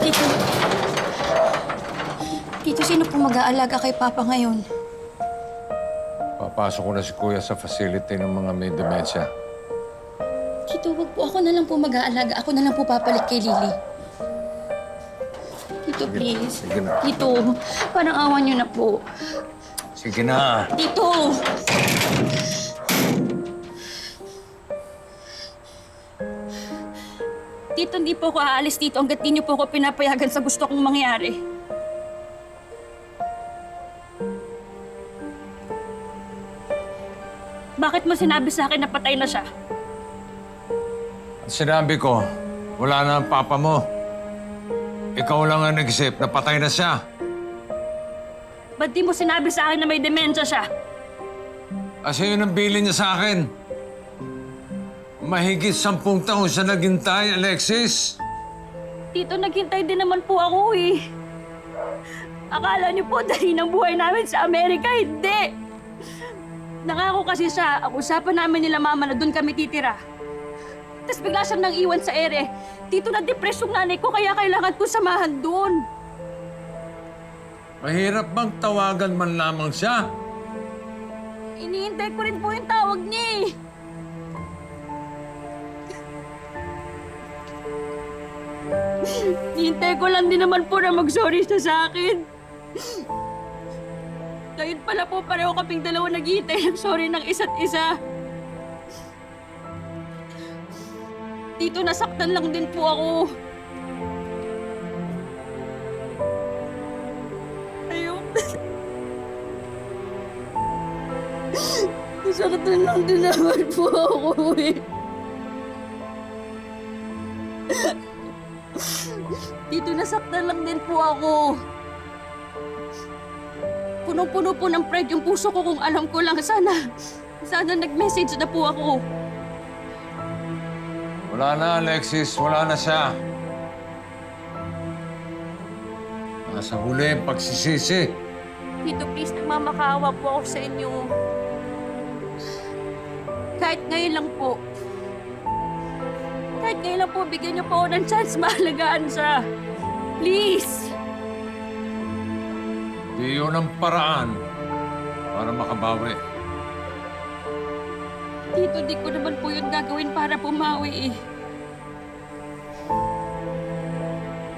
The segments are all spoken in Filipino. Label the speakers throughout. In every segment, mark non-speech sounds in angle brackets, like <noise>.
Speaker 1: Tito. Tito, sino po mag-aalaga kay Papa ngayon?
Speaker 2: Papasok ko na si Kuya sa facility ng mga may demensya.
Speaker 1: Tito, wag po. Ako na lang po mag-aalaga. Ako na lang po papalit kay Lily. Tito, please.
Speaker 2: Sige na.
Speaker 1: Tito, parang awan niyo na po.
Speaker 2: Sige na.
Speaker 1: Tito! Tito, hindi po ako aalis dito hanggat di niyo po ako pinapayagan sa gusto kong mangyari. Bakit mo sinabi sa akin na patay na siya?
Speaker 2: Sinabi ko, wala na ang papa mo. Ikaw lang ang nag-isip na patay na siya.
Speaker 1: Ba't di mo sinabi sa akin na may demensya siya?
Speaker 2: Kasi yun ang bilin niya sa akin. Mahigit sampung taon siya naghintay, Alexis.
Speaker 1: Tito, naghintay din naman po ako eh. Akala niyo po dali ng buhay namin sa Amerika, hindi. Nangako kasi siya, ang usapan namin nila mama na doon kami titira. Tapos bigla siyang nang iwan sa ere. Tito, na-depress yung nanay ko, kaya kailangan ko samahan doon.
Speaker 2: Mahirap bang tawagan man lamang siya?
Speaker 1: Iniintay ko rin po yung tawag niya eh. Hintay ko lang din naman po na mag-sorry siya sa akin. Ngayon pala po pareho kaming dalawa naghihintay ng sorry ng isa't isa. Dito nasaktan lang din po ako. Ayun. Nasaktan lang din naman po ako eh. Dito nasaktan lang din po ako. Punong-puno po ng pride yung puso ko kung alam ko lang. Sana, sana nag-message na po ako.
Speaker 2: Wala na, Alexis. Wala na siya. Nasa huli ang pagsisisi.
Speaker 1: Tito, please, nagmamakaawa po ako sa inyo. Kahit ngayon lang po. Kahit ngayon lang po, bigyan niyo po ako ng chance <laughs> maalagaan siya. Please!
Speaker 2: Di yun ang paraan para makabawi.
Speaker 1: Tito, di ko naman po yun gagawin para pumawi eh.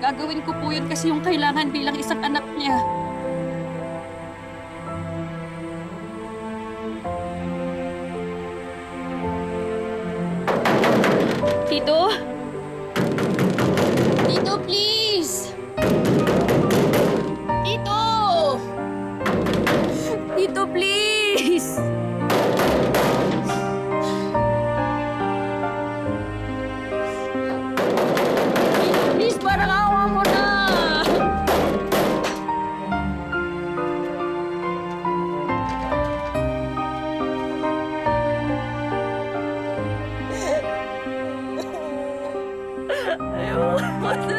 Speaker 1: Gagawin ko po yun kasi yung kailangan bilang isang anak niya. tidur. Tidur, please. 我 <laughs> 是